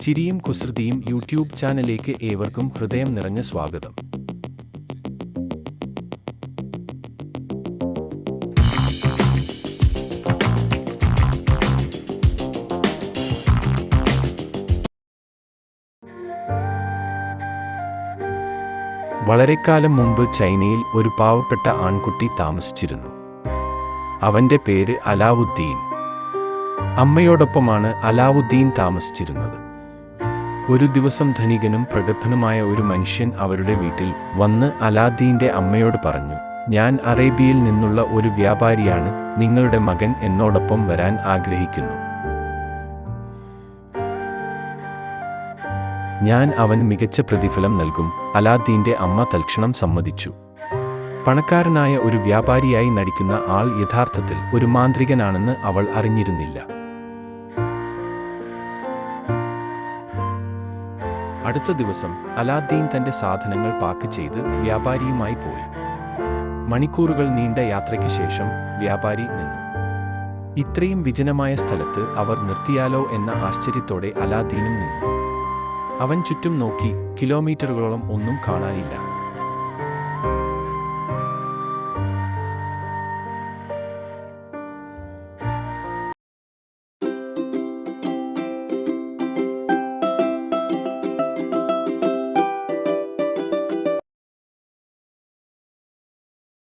ചിരിയും കുസൃതിയും യൂട്യൂബ് ചാനലിലേക്ക് ഏവർക്കും ഹൃദയം നിറഞ്ഞ സ്വാഗതം. വളരെക്കാലം മുമ്പ് ചൈനയിൽ ഒരു പാവപ്പെട്ട ആൺകുട്ടി താമസിച്ചിരുന്നു. അവന്റെ പേര് അലാവുദ്ദീൻ. അമ്മയോടൊപ്പമാണ് അലാവുദ്ദീൻ താമസിച്ചിരുന്നത്. ഒരു ദിവസം ധനികനും പ്രഗത്ഭനുമായ ഒരു മനുഷ്യൻ അവരുടെ വീട്ടിൽ വന്ന് അലാദീന്റെ അമ്മയോട് പറഞ്ഞു ഞാൻ അറേബ്യയിൽ നിന്നുള്ള ഒരു വ്യാപാരിയാണ് നിങ്ങളുടെ മകൻ എന്നോടൊപ്പം വരാൻ ആഗ്രഹിക്കുന്നു. ഞാൻ അവന് മികച്ച പ്രതിഫലം നൽകും അലാദീന്റെ അമ്മ തൽക്ഷണം സമ്മതിച്ചു. പണക്കാരനായ ഒരു വ്യാപാരിയായി നടിക്കുന്ന ആൾ യഥാർത്ഥത്തിൽ ഒരു മാന്ത്രികനാണെന്ന് അവൾ അറിഞ്ഞിരുന്നില്ല. അടുത്ത ദിവസം അലാദ്ദീൻ തന്റെ സാധനങ്ങൾ പാക്ക് ചെയ്ത് വ്യാപാരിയുമായി പോയി. മണിക്കൂറുകൾ നീണ്ട യാത്രയ്ക്ക് ശേഷം വ്യാപാരി നിന്നു. ഇത്രയും വിജനമായ സ്ഥലത്ത് അവർ നിർത്തിയാലോ എന്ന ആശ്ചര്യത്തോടെ അലാദ്ദീനും നിന്നു. അവൻ ചുറ്റും നോക്കി കിലോമീറ്ററുകളോളം ഒന്നും കാണാനില്ല.